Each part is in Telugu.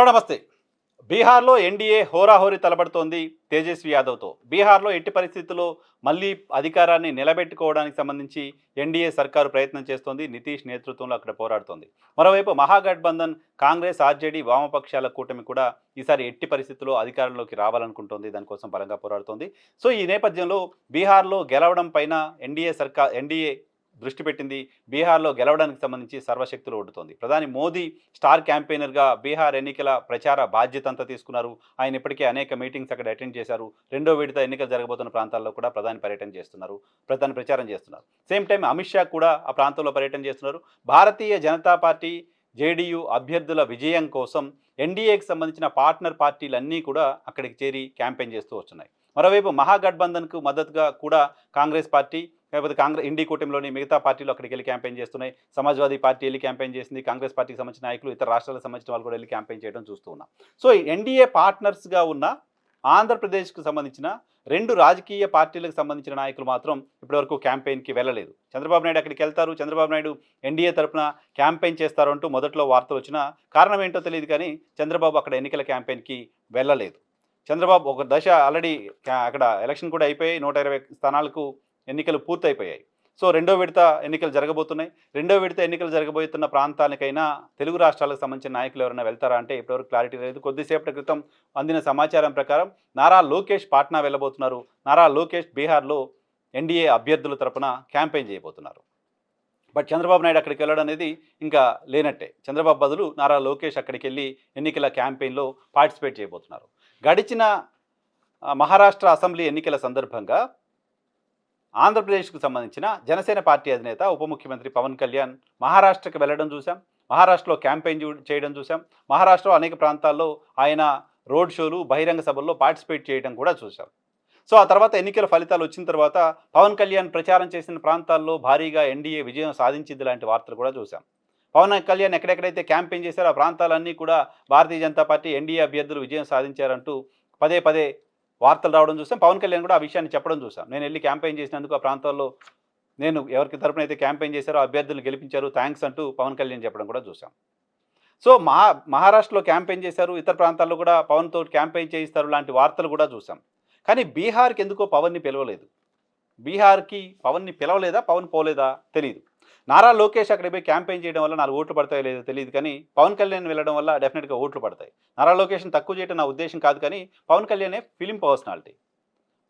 హలో నమస్తే. బీహార్లో ఎన్డీఏ హోరాహోరీ తలబడుతోంది తేజస్వి యాదవ్తో. బీహార్లో ఎట్టి పరిస్థితుల్లో మళ్ళీ అధికారాన్ని నిలబెట్టుకోవడానికి సంబంధించి ఎన్డీఏ సర్కారు ప్రయత్నం చేస్తోంది. నితీష్ నేతృత్వంలో అక్కడ పోరాడుతోంది. మరోవైపు మహాగఠబంధన్ కాంగ్రెస్ ఆర్జేడీ వామపక్షాల కూటమి కూడా ఈసారి ఎట్టి పరిస్థితుల్లో అధికారంలోకి రావాలనుకుంటోంది. దానికోసం బలంగా పోరాడుతోంది. సో ఈ నేపథ్యంలో బీహార్లో గెలవడం పైన ఎన్డీఏ సర్కార్ ఎన్డీఏ దృష్టి పెట్టింది. బీహార్లో గెలవడానికి సంబంధించి సర్వశక్తులు ఒడ్డుతోంది ప్రధాని మోదీ స్టార్ క్యాంపెయినర్గా బీహార్ ఎన్నికల ప్రచార బాధ్యత అంతా తీసుకున్నారు. ఆయన ఇప్పటికే అనేక మీటింగ్స్ అక్కడ అటెండ్ చేశారు. రెండో విడత ఎన్నికలు జరగబోతున్న ప్రాంతాల్లో కూడా ప్రధాని పర్యటన చేస్తున్నారు. ప్రధాని ప్రచారం చేస్తున్నారు. సేమ్ టైం అమిత్ షా కూడా ఆ ప్రాంతంలో పర్యటన చేస్తున్నారు. భారతీయ జనతా పార్టీ జేడీయూ అభ్యర్థుల విజయం కోసం ఎన్డీఏకి సంబంధించిన పార్ట్నర్ పార్టీలన్నీ కూడా అక్కడికి చేరి క్యాంపెయిన్ చేస్తూ వస్తున్నాయి. మరోవైపు మహాగఠబంధన్కు మద్దతుగా కూడా కాంగ్రెస్ పార్టీ లేకపోతే కాంగ్రెస్ ఇండి కూటమిలోని మిగతా పార్టీలు అక్కడికి వెళ్ళి క్యాంపెయిన్ చేస్తున్నాయి. సమాజ్వాదీ పార్టీ వెళ్ళి క్యాంపెయిన్ చేసింది కాంగ్రెస్ పార్టీకి సంబంధించిన నాయకులు ఇతర రాష్ట్రాలకు సంబంధించిన వాళ్ళు కూడా వెళ్ళి క్యాంపెయిన్ చేయడం చూస్తూ ఉన్నాం. సో ఎన్డీఏ పార్ట్నర్స్గా ఉన్న ఆంధ్రప్రదేశ్కు సంబంధించిన రెండు రాజకీయ పార్టీలకు సంబంధించిన నాయకులు మాత్రం ఇప్పటివరకు క్యాంపెయిన్కి వెళ్ళలేదు. చంద్రబాబు నాయుడు అక్కడికి వెళ్తారు. చంద్రబాబు నాయుడు ఎన్డీఏ తరపున క్యాంపెయిన్ చేస్తారు అంటూ మొదట్లో వార్తలు వచ్చినా కారణం ఏంటో తెలియదు కానీ చంద్రబాబు అక్కడ ఎన్నికల క్యాంపెయిన్కి వెళ్ళలేదు. చంద్రబాబు ఒక దశ ఆల్రెడీ అక్కడ ఎలక్షన్ కూడా అయిపోయి నూట ఇరవై స్థానాలకు ఎన్నికలు పూర్తయిపోయాయి. సో రెండో విడత ఎన్నికలు జరగబోతున్నాయి. రెండో విడత ఎన్నికలు జరగబోతున్న ప్రాంతానికైనా తెలుగు రాష్ట్రాలకు సంబంధించిన నాయకులు ఎవరైనా వెళ్తారా అంటే ఇప్పటివరకు క్లారిటీ లేదు. కొద్దిసేపటి క్రితం అందిన సమాచారం ప్రకారం నారా లోకేష్ పాట్నా వెళ్ళబోతున్నారు. నారా లోకేష్ బీహార్లో ఎన్డీఏ అభ్యర్థుల తరపున క్యాంపెయిన్ చేయబోతున్నారు. బట్ చంద్రబాబు నాయుడు అక్కడికి వెళ్ళడం అనేది ఇంకా లేనట్టే. చంద్రబాబు బదులు నారా లోకేష్ అక్కడికి వెళ్ళి ఎన్నికల క్యాంపెయిన్లో పార్టిసిపేట్ చేయబోతున్నారు. గడిచిన మహారాష్ట్ర అసెంబ్లీ ఎన్నికల సందర్భంగా ఆంధ్రప్రదేశ్కు సంబంధించిన జనసేన పార్టీ అధినేత ఉప ముఖ్యమంత్రి పవన్ కళ్యాణ్ మహారాష్ట్రకి వెళ్ళడం చూసాం. మహారాష్ట్రలో క్యాంపెయిన్ చేయడం చూసాం. మహారాష్ట్రలో అనేక ప్రాంతాల్లో ఆయన రోడ్ షోలు బహిరంగ సభల్లో పార్టిసిపేట్ చేయడం కూడా చూసాం. సో ఆ తర్వాత ఎన్నికల ఫలితాలు వచ్చిన తర్వాత పవన్ కళ్యాణ్ ప్రచారం చేసిన ప్రాంతాల్లో భారీగా ఎన్డీఏ విజయం సాధించింది లాంటి వార్తలు కూడా చూసాం. పవన్ కళ్యాణ్ ఎక్కడెక్కడైతే క్యాంపెయిన్ చేశారో ఆ ప్రాంతాలన్నీ కూడా భారతీయ జనతా పార్టీ ఎన్డీఏ అభ్యర్థులు విజయం సాధించారంటూ పదే పదే వార్తలు రావడం చూసాం. పవన్ కళ్యాణ్ కూడా ఆ విషయాన్ని చెప్పడం చూసాం. నేను వెళ్ళి క్యాంపెయిన్ చేసినందుకు ఆ ప్రాంతాల్లో నేను ఎవరికి తరపున అయితే క్యాంపెయిన్ చేశారో అభ్యర్థులు గెలిపించారు థ్యాంక్స్ అంటూ పవన్ కళ్యాణ్ చెప్పడం కూడా చూసాం. సో మహా మహారాష్ట్రలో క్యాంపెయిన్ చేశారు ఇతర ప్రాంతాల్లో కూడా పవన్తో క్యాంపెయిన్ చేయిస్తారు లాంటి వార్తలు కూడా చూసాం. కానీ బీహార్కి ఎందుకో పవన్ని పిలవలేదు. బీహార్కి పవన్ని పిలవలేదా పవన్ పోలేదా తెలియదు నారా లోకేష్ అక్కడికి పోయి క్యాంపెయిన్ చేయడం వల్ల నాలుగు ఓట్లు పడతాయో లేదో తెలియదు కానీ పవన్ కళ్యాణ్ వెళ్ళడం వల్ల డెఫినెట్గా ఓట్లు పడతాయి. నారా లోకేష్ని తక్కువ చేయడం నా ఉద్దేశం కాదు కానీ పవన్ కళ్యాణే ఫిలిం పర్సనాలిటీ.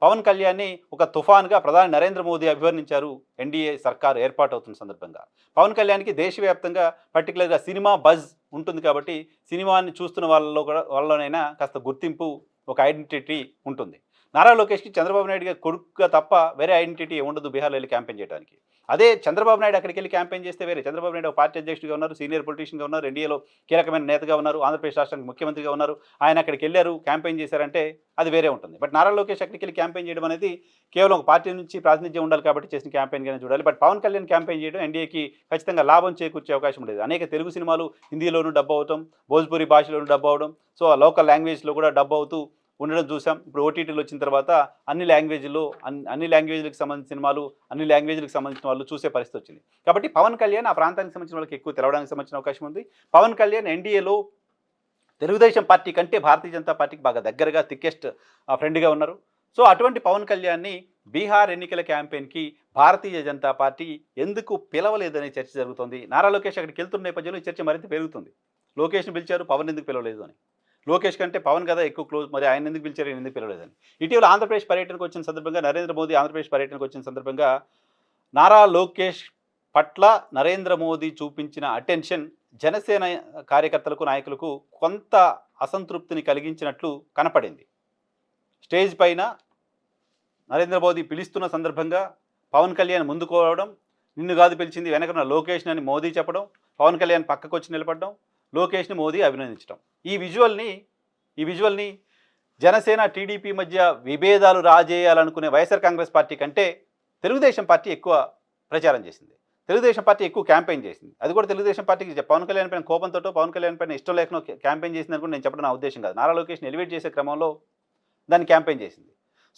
పవన్ కళ్యాణ్ని ఒక తుఫాన్గా ప్రధాని నరేంద్ర మోదీ అభివర్ణించారు ఎన్డీఏ సర్కార్ ఏర్పాటవుతున్న సందర్భంగా. పవన్ కళ్యాణ్కి దేశవ్యాప్తంగా పర్టికులర్గా సినిమా బజ్ ఉంటుంది కాబట్టి సినిమాని చూస్తున్న వాళ్ళలో కూడా వాళ్ళలోనైనా కాస్త గుర్తింపు ఒక ఐడెంటిటీ ఉంటుంది. నారా లోకేష్కి చంద్రబాబు నాయుడు గారి కొడుకుగా తప్ప వేరే ఐడెంటిటీ ఉండదు బీహార్లో వెళ్ళి క్యాంపెయిన్ చేయడానికి అదే చంద్రబాబు నాయుడు అక్కడికి వెళ్ళి క్యాంపెయిన్ చేస్తే వేరే. చంద్రబాబు నాయుడు పార్టీ అధ్యక్షుడిగా ఉన్నారు సీనియర్ పొలిటీషియన్గా ఉన్నారు ఎన్డీఏలో కీలకమైన నేతగా ఉన్నారు ఆంధ్రప్రదేశ్ రాష్ట్రానికి ముఖ్యమంత్రిగా ఉన్నారు. ఆయన అక్కడికి వెళ్ళారు క్యాంపెయిన్ చేశారంటే అది వేరే ఉంటుంది. బట్ నారా లోకేష్ అక్కడికి వెళ్ళి క్యాంపెయిన్ చేయడం అనేది కేవలం ఒక పార్టీ నుంచి ప్రాతినిధ్యం ఉండాలి కాబట్టి చేసిన క్యాంపెయిన్గానే చూడాలి. బట్ పవన్ కళ్యాణ్ క్యాంపెయిన్ చేయడం ఎన్డీఏకి ఖచ్చితంగా లాభం చేకూర్చే అవకాశం ఉండేది. అనేక తెలుగు సినిమాలు హిందీలోనూ డబ్బు అవటం భోజ్పురి భాషలోనూ డబ్బు అవడం సో ఆ లోకల్ లాంగ్వేజ్లో కూడా డబ్బు అవుతూ ఉండడం చూసాం. ఇప్పుడు ఓటీటీలు వచ్చిన తర్వాత అన్ని లాంగ్వేజ్లో అన్ని అన్ని లాంగ్వేజ్లకు సంబంధించిన సినిమాలు అన్ని లాంగ్వేజ్లకు సంబంధించిన వాళ్ళు చూసే పరిస్థితి వచ్చింది. కాబట్టి పవన్ కళ్యాణ్ ఆ ప్రాంతానికి సంబంధించిన వాళ్ళకి ఎక్కువ తెలవడానికి సంబంధించిన అవకాశం ఉంది. పవన్ కళ్యాణ్ ఎన్డీఏలో తెలుగుదేశం పార్టీ కంటే భారతీయ జనతా పార్టీకి బాగా దగ్గరగా థిక్కెస్ట్ ఫ్రెండ్గా ఉన్నారు. సో అటువంటి పవన్ కళ్యాణ్ని బీహార్ ఎన్నికల క్యాంపెయిన్కి భారతీయ జనతా పార్టీ ఎందుకు పిలవలేదనే చర్చ జరుగుతోంది. నారా లోకేష్ అక్కడికి వెళ్తున్న నేపథ్యంలో ఈ చర్చ మరింత పెరుగుతుంది. లోకేష్ని పిలిచారు పవన్ ఎందుకు పిలవలేదు అని. లోకేష్ కంటే పవన్ కదా ఎక్కువ క్లోజ్. మరి ఆయన ఎందుకు పిలిచారు? ఆయన ఎందుకు పిలవలేదని ఇటీవల ఆంధ్రప్రదేశ్ పర్యటనకు వచ్చిన సందర్భంగా నరేంద్ర మోదీ ఆంధ్రప్రదేశ్ పర్యటనకు వచ్చిన సందర్భంగా నారా లోకేష్ పట్ల నరేంద్ర మోదీ చూపించిన అటెన్షన్ జనసేన కార్యకర్తలకు నాయకులకు కొంత అసంతృప్తిని కలిగించినట్లు కనపడింది. స్టేజ్ పైన నరేంద్ర మోదీ పిలుస్తున్న సందర్భంగా పవన్ కళ్యాణ్ ముందుకోవడం నిన్ను కాదు పిలిచింది వెనకన లోకేష్ అని మోదీ చెప్పడం పవన్ కళ్యాణ్ పక్కకు వచ్చి నిలబడడం లోకేష్ని మోదీ అభినందించడం ఈ విజువల్ని ఈ విజువల్ని జనసేన టీడీపీ మధ్య విభేదాలు రాజేయాలనుకునే వైఎస్ఆర్ కాంగ్రెస్ పార్టీ కంటే తెలుగుదేశం పార్టీ ఎక్కువ ప్రచారం చేసింది. తెలుగుదేశం పార్టీ ఎక్కువ క్యాంపెయిన్ చేసింది. అది కూడా తెలుగుదేశం పార్టీకి పవన్ కళ్యాణ్ పైన కోపంతో పవన్ కళ్యాణ్ పైన ఇష్టం లేకుండా క్యాంపెయిన్ చేసింది అనుకుని నేను చెప్పడం నా ఉద్దేశం కాదు. నారా లోకేష్ని ఎలివేట్ చేసే క్రమంలో దాన్ని క్యాంపెయిన్ చేసింది.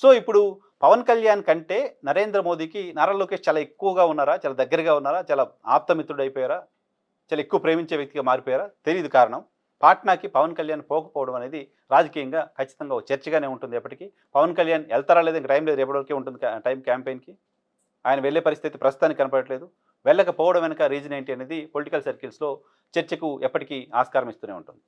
సో ఇప్పుడు పవన్ కళ్యాణ్ కంటే నరేంద్ర మోదీకి నారా లోకేష్ చాలా ఎక్కువగా ఉన్నారా? చాలా దగ్గరగా ఉన్నారా? చాలా ఆప్తమిత్రుడు అయిపోయారా? చాలా ఎక్కువ ప్రేమించే వ్యక్తిగా మారిపోయారా? తెలియదు కారణం. పాట్నాకి పవన్ కళ్యాణ్ పోకపోవడం అనేది రాజకీయంగా ఖచ్చితంగా ఒక చర్చగానే ఉంటుంది ఎప్పటికీ. పవన్ కళ్యాణ్ వెళ్తారా లేదా టైం లేదు రేపటివరకే ఉంటుంది టైం క్యాంపెయిన్కి. ఆయన వెళ్ళే పరిస్థితి ప్రస్తుతానికి కనపడట్లేదు. వెళ్ళకపోవడం వెనక రీజన్ ఏంటి అనేది పొలిటికల్ సర్కిల్స్లో చర్చకు ఎప్పటికీ ఆస్కారం ఇస్తూనే ఉంటుంది.